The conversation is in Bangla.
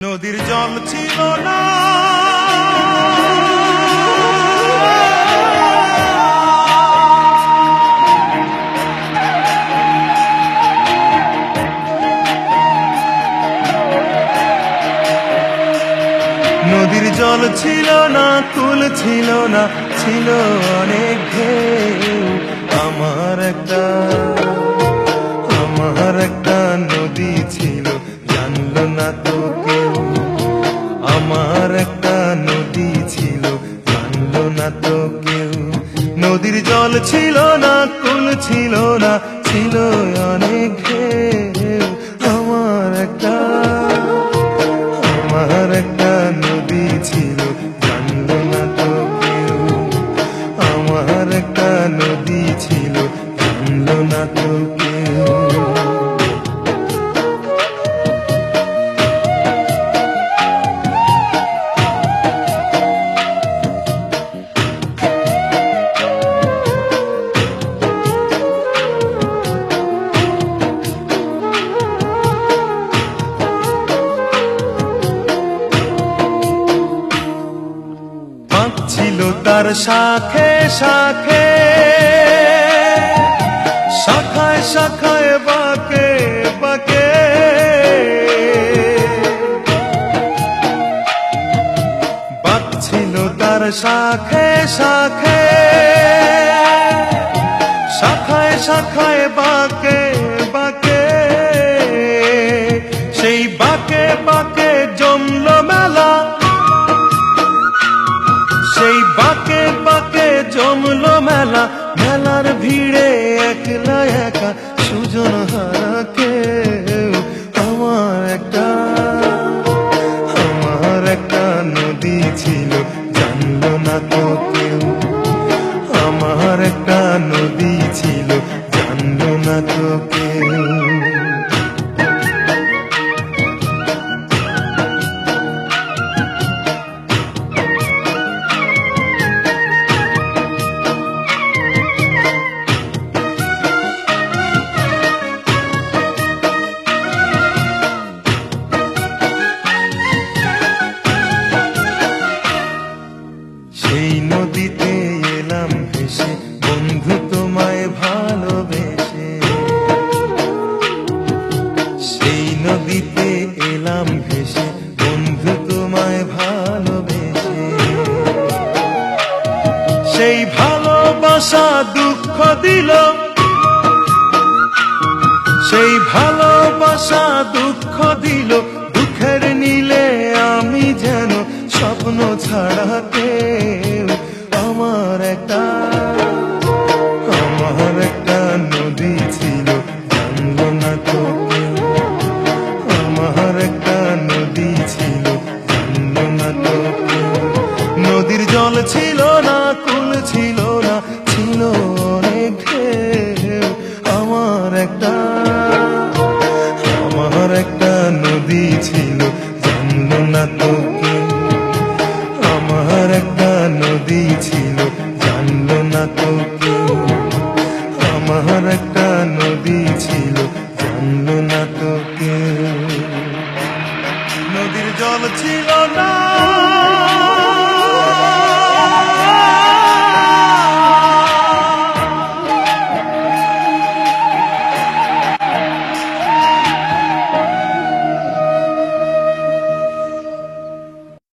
নদীর জল ছিল না। নদীর জল ছিল না তুল ছিল না ছিল অনেক ঢেউ। আমার একটা নদী ছিল, জানলো না তো কেউ। নদীর জল ছিল না, কুল ছিল না, ছিল অনেক আমার একটা আমার একটা নদী ছিল, জানলো না তো কেউ। আমার একটা নদী ছিল, জানলো না তো কেউ তার শাখে শাখে, শাখায় শাখায় বাকে বাকে। বাক ছিল তার শাখে শাখে, শাখায় শাখায় বাকে বাকে। সেই বাকে বাকে জমলো মেলা, মেলার ভিড়ে একলা একা, সুজন হারাকে আমার একটা আমার একটা নদী ছিল, জানলো না তো কেউ। আমার একটা নদী ছিল, জানলো না তো ভালোবাসা দুঃখ দিল। সেই ভালোবাসা দুঃখ দিল। দুঃখের নীলে আমি যেন স্বপ্ন ছাড়া কেউ। আমার একটা ছিল না, কুল ছিল একটা, আমার একটা নদী ছিল, জানলো না তোকে আমার একটা নদী ছিল, জানলো না তোকে আমার একটা নদী ছিল, জানলো না